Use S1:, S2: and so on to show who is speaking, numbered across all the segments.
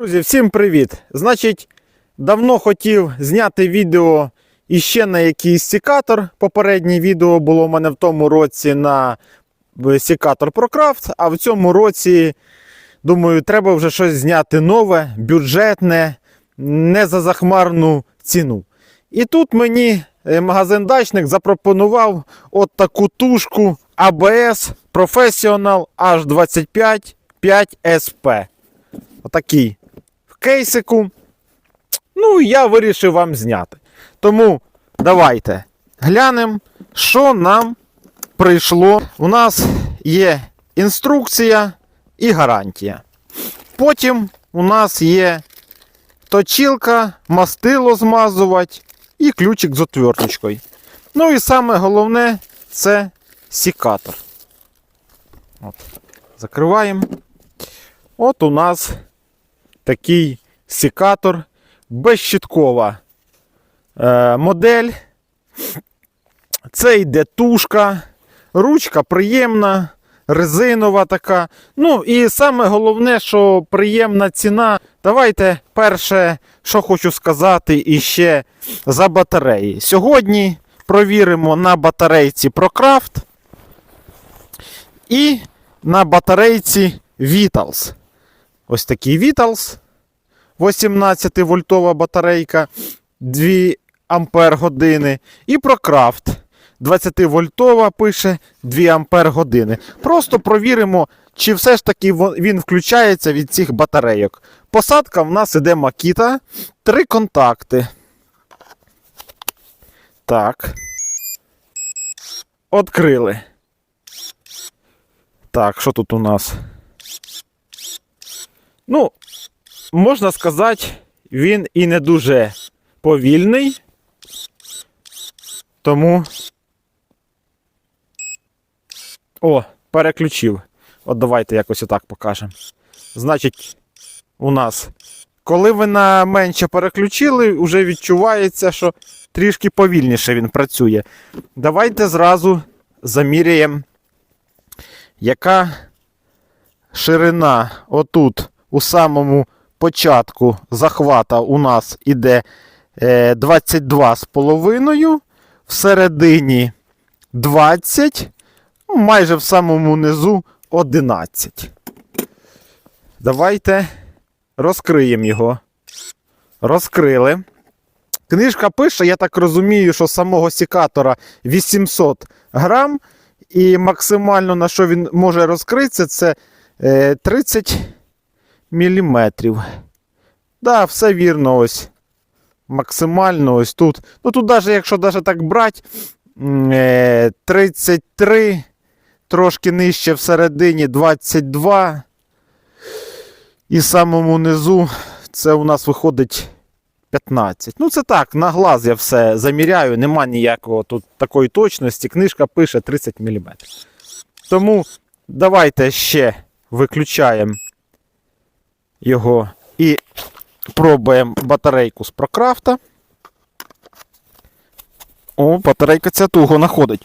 S1: Друзі, всім привіт! Значить, давно хотів зняти відео іще на якийсь секатор. Попереднє відео було у мене в тому році на секатор ProCraft, а в цьому році, думаю, треба вже щось зняти нове, бюджетне, не за захмарну ціну. І тут мені е, магазин дачник запропонував от таку тушку ABS Professional H25 5SP. Отакий кейсику. Ну, я вирішив вам зняти. Тому давайте глянемо, що нам прийшло. У нас є інструкція і гарантія. Потім у нас є точилка, мастило змазувати і ключик з отверточкою. Ну і саме головне це сікатор. От. Закриваємо. От у нас такий секатор, безщиткова е, модель. Це йде тушка, ручка приємна, резинова така. Ну і саме головне, що приємна ціна. Давайте перше, що хочу сказати іще за батареї. Сьогодні провіримо на батарейці ProCraft і на батарейці Vitals. Ось такий Vitals. 18 вольтова батарейка 2 ампер години. І ProCraft 20 вольтова пише 2 ампер години. Просто провіримо, чи все ж таки він включається від цих батарейок. Посадка в нас іде Makita. Три контакти. Так. Открили. Так, що тут у нас? Ну, можна сказати, він і не дуже повільний. Тому. О, переключив. От давайте якось отак покажемо. Значить, у нас, коли ви на менше переключили, вже відчувається, що трішки повільніше він працює. Давайте зразу заміряємо, яка ширина отут у самому початку захвата у нас іде е, 22,5, всередині 20, ну, майже в самому низу 11. Давайте розкриємо його. Розкрили. Книжка пише, я так розумію, що самого секатора 800 грам. І максимально на що він може розкритися, це е, 30 міліметрів. Да, все вірно, ось. Максимально ось тут. Ну тут, навіть, якщо навіть так брати, е, 33, трошки нижче всередині 22. І самому низу це у нас виходить 15. Ну, це так, на глаз я все заміряю, нема ніякого тут такої точності. Книжка пише 30 мм. Тому давайте ще виключаємо його і пробуємо батарейку з прокрафта. О, батарейка ця туго знаходить.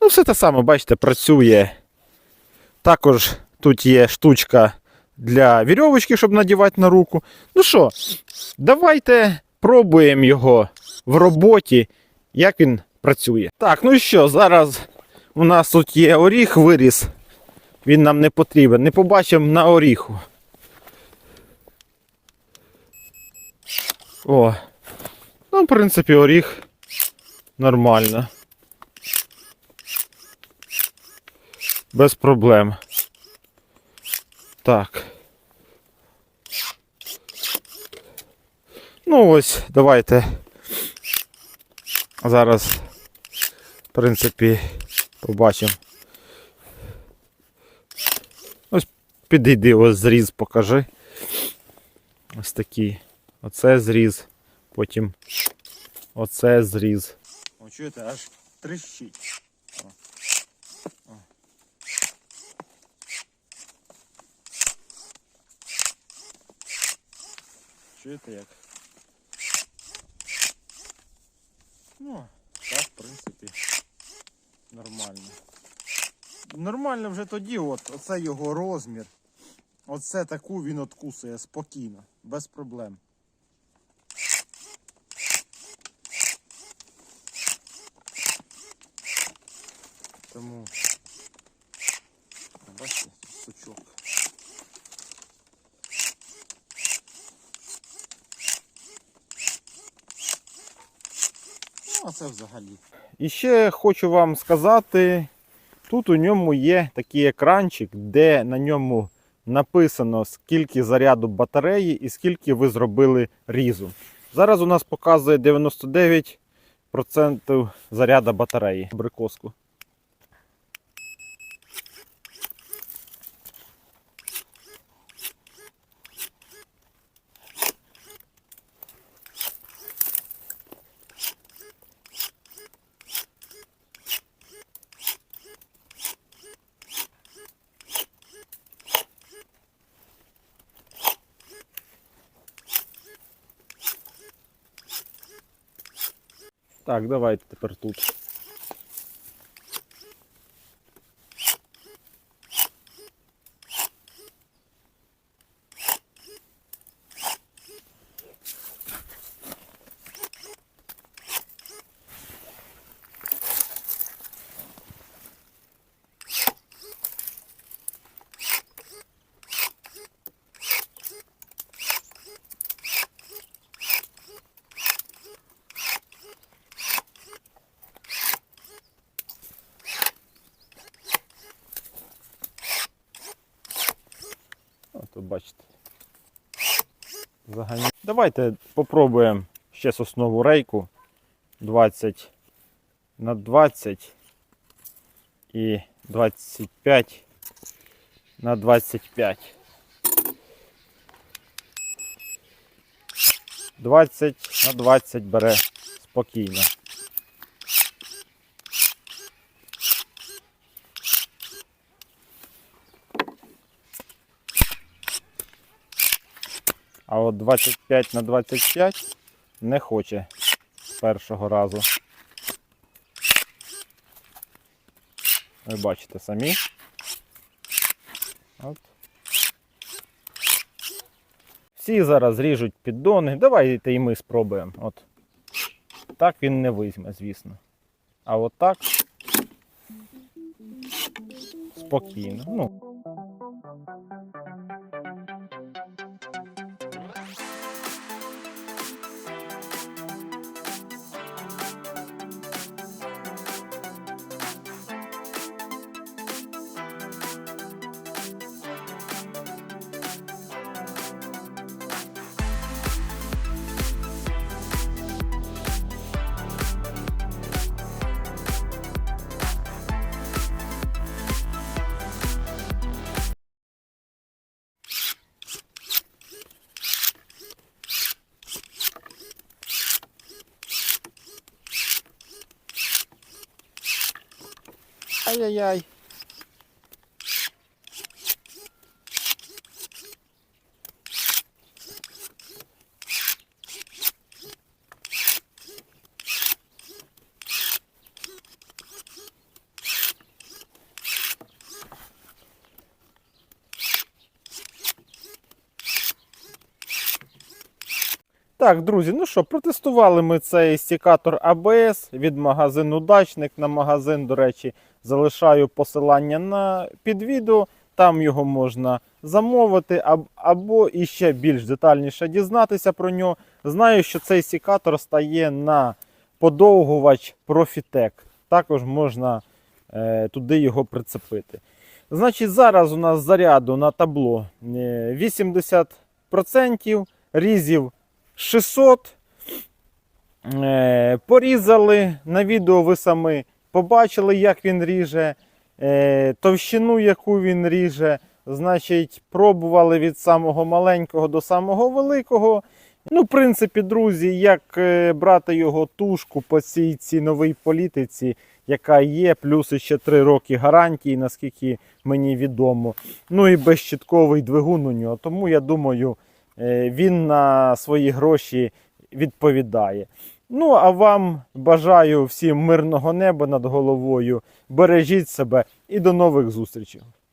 S1: Ну, все те саме, бачите, працює. Також тут є штучка для вірьовочки, щоб надівати на руку. Ну що, давайте пробуємо його в роботі, як він працює. Так, ну що, зараз у нас тут є оріх виріс. Він нам не потрібен. Не побачимо на оріху. О. Ну, в принципі, оріх нормально. Без проблем. Так. Ну ось, давайте. Зараз, в принципі, побачимо. Ось підійди, ось зріз покажи. Ось такий. Оце зріз. Потім оце зріз. О, чуєте, аж тріщить. Чуєте як? Ну, так, в принципі, нормально. нормально вже тоді, от, оце його розмір. Оце таку він откусує спокійно, без проблем. Тому бачите, сучок. Ну, це взагалі. І ще хочу вам сказати, тут у ньому є такий екранчик, де на ньому написано, скільки заряду батареї і скільки ви зробили різу. Зараз у нас показує 99% заряду батареї. Абрикоску. Так, давайте тепер тут. От ви бачите. Заганя... Давайте попробуємо ще соснову рейку 20 на 20 і 25 на 25. 20 на 20 бере спокійно. А от 25 на 25 не хоче з першого разу. Ви бачите самі. От. Всі зараз ріжуть піддони. Давайте і ми спробуємо. От. Так він не візьме, звісно. А от так спокійно. Ну. Ай-яй-яй. Так, друзі, ну що, протестували ми цей стікатор ABS від магазину Дачник. На магазин, до речі, залишаю посилання на під відео. Там його можна замовити, аб- або іще більш детальніше дізнатися про нього. Знаю, що цей стікатор стає на подовгувач Profitec. Також можна е, туди його прицепити. Значить, зараз у нас заряду на табло е, 80%, різів 600. Е, порізали. На відео ви самі побачили, як він ріже, е, товщину, яку він ріже. Значить, пробували від самого маленького до самого великого. Ну, в принципі, друзі, як е, брати його тушку по цій ціновій політиці, яка є, плюс ще 3 роки гарантії, наскільки мені відомо. Ну і безщитковий двигун у нього. Тому я думаю, е, він на свої гроші відповідає. Ну, а вам бажаю всім мирного неба над головою. Бережіть себе і до нових зустрічей.